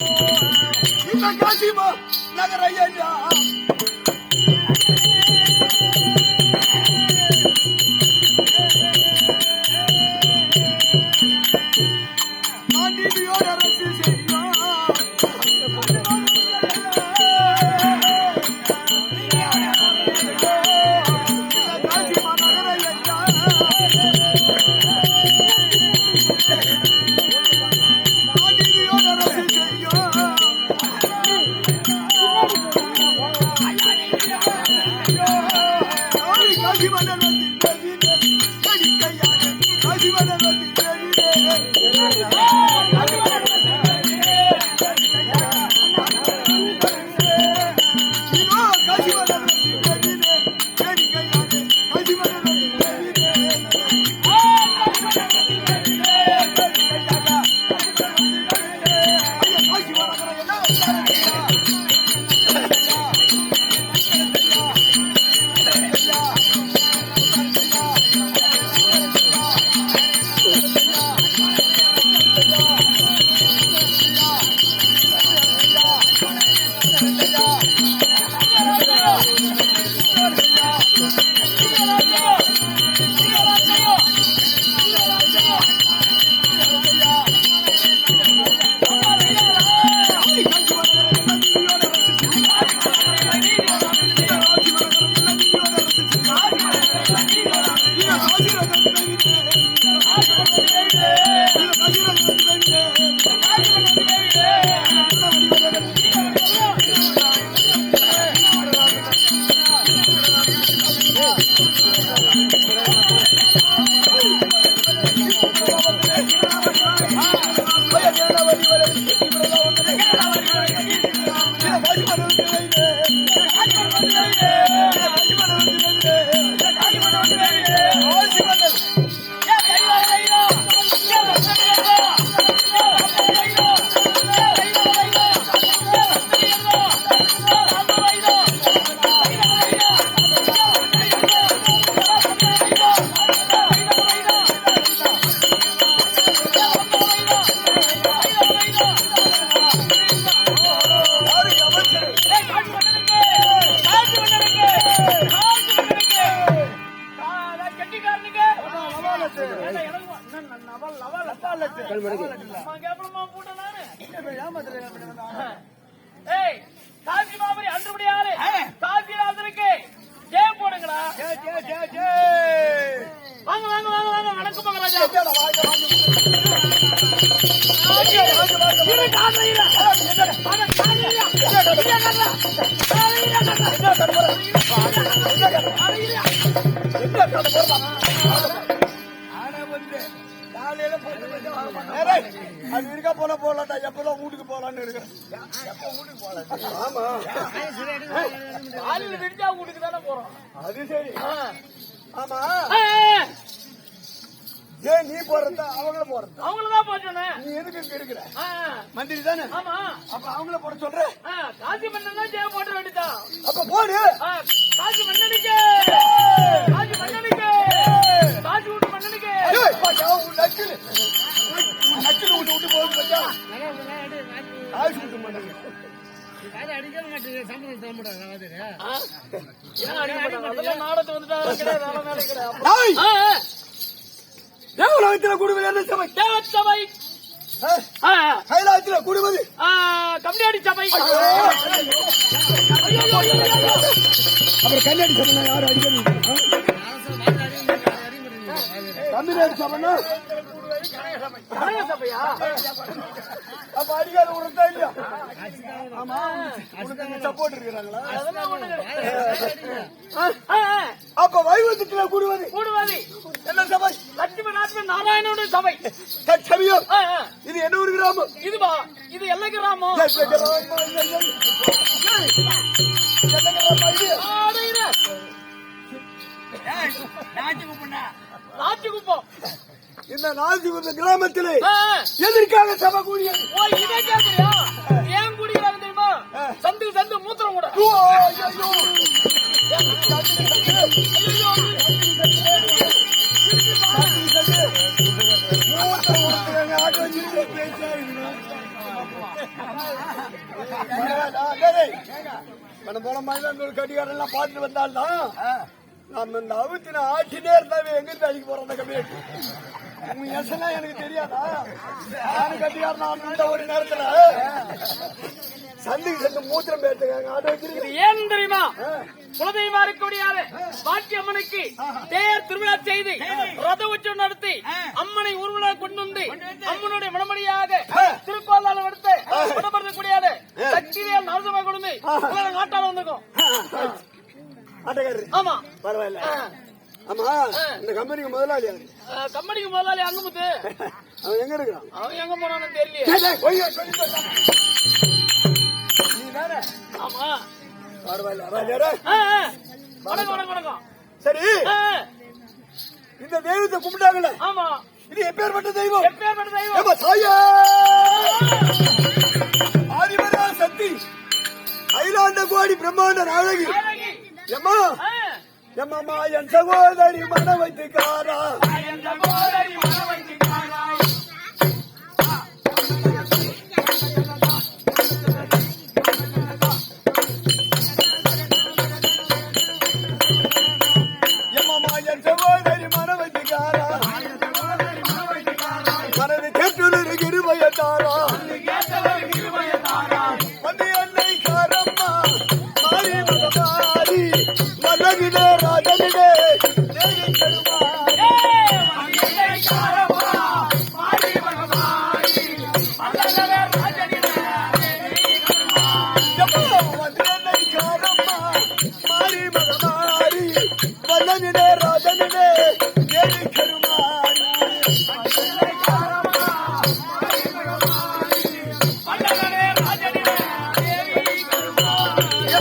இந்த காசிமா நகர அது இருக்கா போல போலாட்டா எப்பதான் வீட்டுக்கு போலான்னு இருக்கிறேன் ஆமா காலையில விடிஞ்சா வீட்டுக்கு தானே போறோம். அது சரி. ஆமா. ஏன் நீ போறதா? அவங்கள போறதா? அவங்களதான் போக சொன்னேன். நீ எதுக்கு இங்க இருக்கிற? மந்திரி தானே? ஆமா. அப்ப அவங்கள போட சொல்ற? காசி மன்னன் தான் ஜெயம் போட வேண்டியதான் அப்ப போடு. காசி மன்னனுக்கு. காசி மன்னனுக்கு. தேவலோகத்துல குடுவது சபை தேவசபை ஆ, ஆ, கைலாயத்துல குடுவது சபை அப்புறம் கல்யாணி சபை யாரும் அடிக்கணும். தமிழ்நாடு சபைனா? அப்ப அடிக்காத உனக்கு இல்லையா? சப்போர்ட் இருக்கிறாங்களா. அப்ப வைவந்தத்துல குடுவது? கூடுவாதி. என்ன சபை? லட்சுமி நாட்கள் நாராயணனுடைய சபை. ஆ. இது என்ன ஒரு கிராமம்? இதுவா இது எல்லை கிராமம். நாட்டுக்குப்பம் இந்த நாசிகுந்த கிராமத்திலே. எதற்காக சபை கூடியது? ஓ இதை கேக்குறியா? ஏன் குடிக்கிறாங்க தெரியுமா? சந்து சந்து மூத்திரம் கூட. கடந்த போன மாதிரி எல்லாம் பார்த்துட்டு வந்தால்தான் நம்ம இந்த அவுத்தின ஆட்சினே இருந்தாவே எங்க இருந்து அடிக்க போறோம் அந்த கம்யூனிட்டி உங்க எசனா எனக்கு தெரியாதா? நானும் கட்டிக்காரன் நான் இந்த ஒரு நேரத்துல சண்டைக்கு சென்று மூத்திரம் பேசுக்காங்க ஆட்டோ இது வச்சிருக்கேன் ஏன் தெரியுமா? குலதெய்வம் இருக்கக்கூடியாரு பாக்கியம்மனுக்கு தேர் திருவிழா செய்து ரத உச்சம் நடத்தி அம்மனை ஊர்வலம் கொண்டு வந்து அம்மனுடைய மனமடியாக திருக்கோளால் எடுத்து விடப்படக்கூடியது சக்திவேல் நரசமா கொடுத்து நாட்டால வந்திருக்கோம். ஆட்டக்காரரு. ஆமா. பரவாயில்ல. ஆமா இந்த கம்பெனிக்கு முதலாளி யாரு? கம்பெனிக்கு முதலாளி அங்கமுத்து. அவன் எங்க இருக்கிறான்? அவன் எங்க போனான்னு தெரியல. நீ தானே ஆமா. பரவாயில்ல. வணக்கம் வணக்கம் வணக்கம். சரி. இந்த தெய்வத்தை கும்பிட்டாங்கல்ல. ஆமா. இது எப்பேற்பட்ட தெய்வம். எப்பேற்பட்ட தெய்வம். தாயே! ஆதிபரா சக்தி அகிலாண்ட கோடி பிரம்மாண்ட நாயகி. எம்மா அஹ், என் சகோதரி மன வைத்துக்காரா? சகோதரி மன வைத்து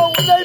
மத்தாலே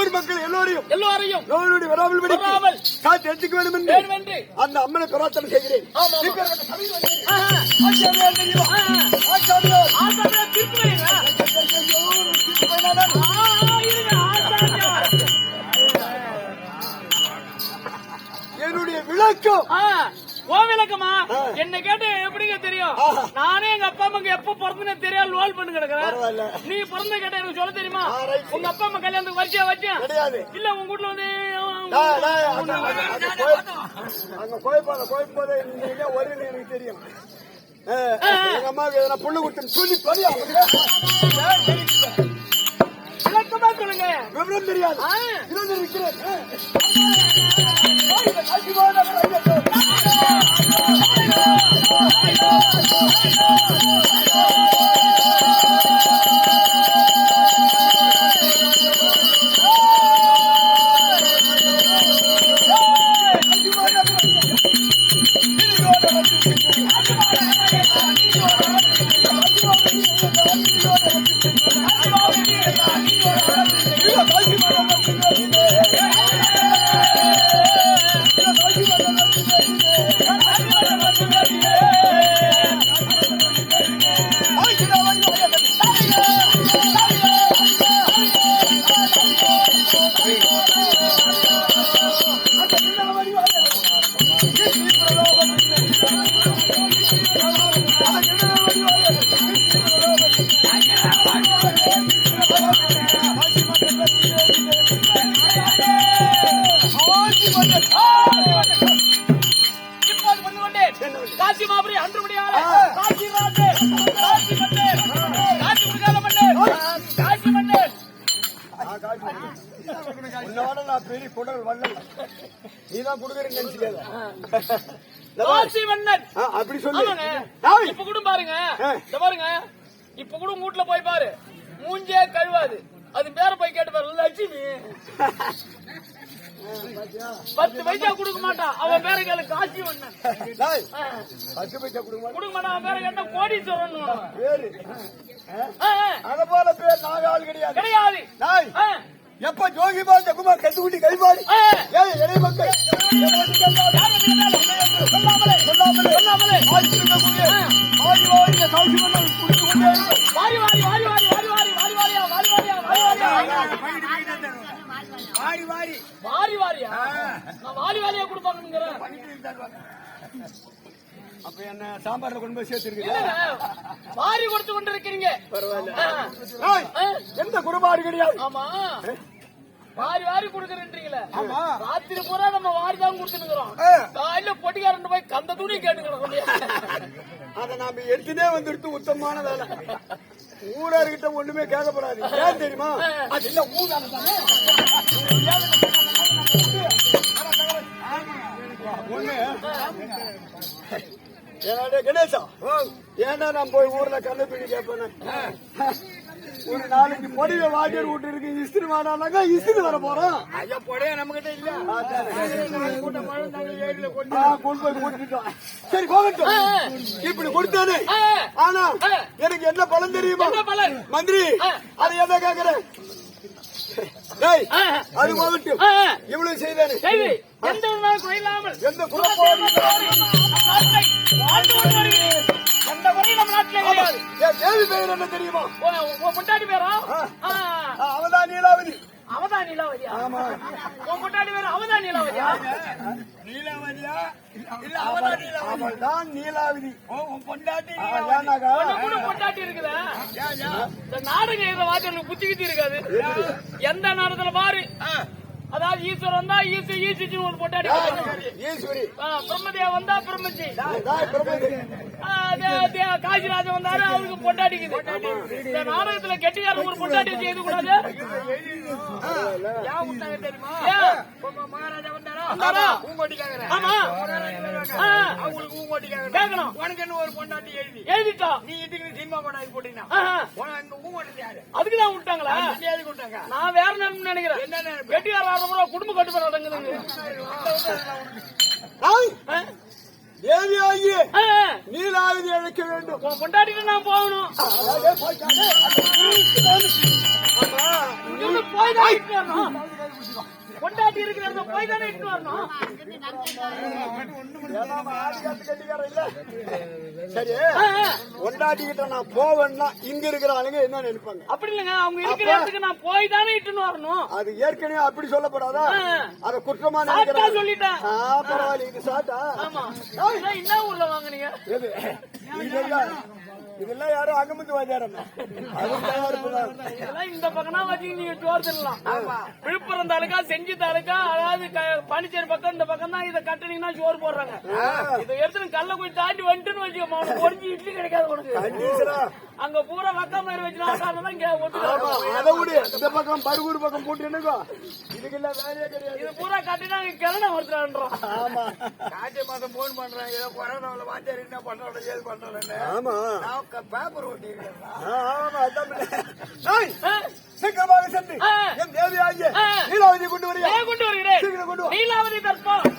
ஊர் மக்கள் எல்லோரையும் எல்லோரையும் எல்லோருடைய வராமல் வராமல் காத்து எடுத்துக்க வேண்டும் என்று அந்த அம்மனை பிரார்த்தனை செய்கிறேன். என்னுடைய விளக்கம். உன் விளக்கமா. என்ன கேட்டு எப்படிங்க தெரியும். நானே அம்மாக்கு எப்ப பிறந்தனே தெரியாது லோல் பண்ணு பரவாயில்ல நீ பிறந்த கேட்ட எனக்கு சொல்ல தெரியுமா. உங்க அப்பா அம்மா கல்யாணத்துக்கு வரிசையா வச்சேன் இல்ல உங்க வீட்டுல வந்து அங்க கோயப்பாத கோயப்போதே வருவீங்க எனக்கு தெரியும் எங்க அம்மாவுக்கு எதனா புண்ணு கொடுத்துன்னு சொல்லி படி. விளக்கமா சொல்லுங்க விவரம் தெரியாது. இருபது இருக்கிறேன் பெரிய குடல் வள்ளல். நீதான் குடுக்கறேன்னு நினைச்சுக்காத ஆ, அப்படி சொல்லு. இப்ப கூட பாருங்க. பாருங்க. இப்ப கூட வீட்டுல போய் பாரு. மூஞ்சே கழுவாது. அது பேர போய் கேட்டு பாரு லட்சுமி. பத்து பைசா கொடுக்க மாட்டான் அவன் பேர கேளு காசி டேய், ஆ. பத்து பைசா கொடுக்க. கொடுக்க மாட்டான் அவன் பேர கேட்டா கோடீஸ்வரன் பேரு. அத போல பேர் நாங்க ஆள் கிடையாது. கிடையாது எப்ப ஜோகிபா ஜகுமார் கத்துக்குட்டி கைபாடி. ஏய் இறை மக்கள் சொல்லாமலே சொல்லாமலே சொல்லாமலே. ஆட்சியுள்ள புகை. ஆடி வாடி கௌசி மன்னன் குடித்து கொண்டே. வாரி வாரி வாரி வாரி வாரி வாரி வாரி வாரியா வாரி வாரியா வாரி வாரியா வாடி வாடி வாரி வாரியா நான் வாரி வாரியா கொடுப்பாங்கிறேன் அப்ப என்ன சாம்பார்ல கொண்டு போய் சேர்த்திருக்கீங்க வாரி கொடுத்து கொண்டு இருக்கிறீங்க ஆ. ஆ. எந்த குறைபாடு கிடையாது ஆமா வாரி வாரி கொடுக்கறீங்களே ஆமா. ராத்திரி பூரா நம்ம வாரி தான் கொடுத்துருக்கிறோம் ஆ. காலையில பொட்டிக்காரன் போய் கந்த துணி கேட்டுக்கிறோம் அத நாம எடுத்துனே வந்துடுத்து உத்தமமான வேலை. ஊரார்கிட்ட ஒண்ணுமே கேட்கப்படாது. ஏன் தெரியுமா? அது இல்ல ஊரான தானே. ஒண்ணு. ஏன்னா கணேசா ஏன்னா நான் போய் ஊர்ல கண்ணு துணி கேட்பேன். ஒரு நாளைக்கு பொடிய வாஜர் வீட்டு இருக்கு இஸ்திரி வாடானாக்கா இஸ்திரி வர போறோம். ஐயா பொடிய நம்ம கிட்ட இல்ல கொண்டு போய் போட்டுட்டோம் சரி போகட்டும். இப்படி கொடுத்தானே. ஆனா எனக்கு என்ன பலன் தெரியுமா? மந்திரி அது என்ன கேக்குறேன். அது போகட்டும். இவ்வளவு செய்தானே. செய்தி. எந்த குறையில்லாமல் எந்த குழப்பம் அந்த முறை நம்ம நாட்டுல கிடையாது. தேவி பேர் என்ன தெரியுமா? முட்டாடி பேரா? அவதான் நீலாவதி. அவதான் நீலாவதி ஆமா. உன் முட்டாடி பேர் அவதான் நீலாவதியா? நீலாவதியா? இல்ல அவதான் நீலாவதி. அவள்தான் நீலாவதி. உன் பொண்டாட்டி பொண்டாட்டி இருக்குதா? இந்த நாடகம் இதை வாட்டி எனக்கு புத்திக்கிட்டு இருக்காது. எந்த நேரத்துல பாரு. அதாவது ஈஸ்வர் வந்தா ஈசு ஈசுன்னு ஒரு பொட்டாடி ஈஸ்வரி. பிரம்மதேவ வந்தா பிரம்மஜி. காசிராஜன் வந்தாரு அவருக்கு பொட்டாடிக்குது இந்த நாடகத்துல கெட்டியார ஒரு பொட்டாடி செய்து கூடாது தெரியுமா மகாராஜா வந்தா ஊங்கோட்டி கேக்குறேன் ஆமா. அவங்களுக்கு ஊங்கோட்டி கேட்கணும் உனக்கு என்ன ஒரு பொண்டாட்டி எழுதி? எழுதிட்டா. நீ இதுக்கு சினிமா படம் போட்டீங்கன்னா. ஊங்கோட்டி யாரு? அதுக்கு தான் விட்டாங்களா? எழுதி விட்டாங்க நான் வேற நேரம் நினைக்கிறேன்? என்ன வெட்டியார் வர குடும்ப கட்டுப்பாடு தேவியாகி நீலாவது இழைக்க வேண்டும். கொண்டாடிட்டு நான் போகணும். போய் தான் பொண்டாட்டி இருக்கிற இடத்துல போய் தானே இட்டு வரணும். சரி. பொண்டாட்டிக்கிட்ட நான் போவேன்னா இங்க இருக்கிற ஆளுங்க என்ன நினைப்பாங்க? அப்படி இல்லைங்க அவங்க இருக்கிற இடத்துக்கு நான் போய் தானே இட்டுன்னு வரணும். அது ஏற்கனவே அப்படி சொல்லப்படாதா. அத குற்றமா சாட்டா நினைக்கிறாங்க சொல்லிட்டேன் பரவாயில்ல இது சாட்டா என்ன ஊர்ல வாங்குனீங்க? இதெல்லாம் யாரும் அகமது வாஜாரம் இந்த பக்கம்னா வச்சு நீங்க சோறு விழுப்புரம் தாலுக்கா செஞ்சி தாலுக்கா அதாவது பாண்டிச்சேரி பக்கம் இந்த பக்கம் தான் இதை கட்டுனீங்கன்னா சோறு போடுறாங்க. இதை எடுத்து கல்ல போய் தாண்டி வந்துட்டுன்னு வச்சுக்கோ உனக்கு பொறிஞ்சு இட்லி கிடைக்காது உனக்கு. அங்க பூரா வக்கா மாதிரி வச்சுனா இங்க அதை விடு. இந்த பக்கம் பருகூர் பக்கம் போட்டு என்னக்கோ இதுக்கெல்லாம் வேலையே கிடையாது. இது பூரா கட்டினா கிளம்ப வருத்துறான்றோம் ஆமா. கார்த்திகை மாதம் போன் பண்றேன் ஏதோ கொரோனாவில் வாத்தியார் என்ன பண்றாங்க ஏது பண்றாங்கன்னு ஆமா. பேப்பர் ஒட்டிக்கிறேன் ஆ, ஆமா அதான். சீக்கிரமாக சென்று. என் தேவி ஆகிய. நீலாவதி கொண்டு வரியா? கொண்டு வருகிறேன் கொண்டு நீலாவதி தர்க்கம்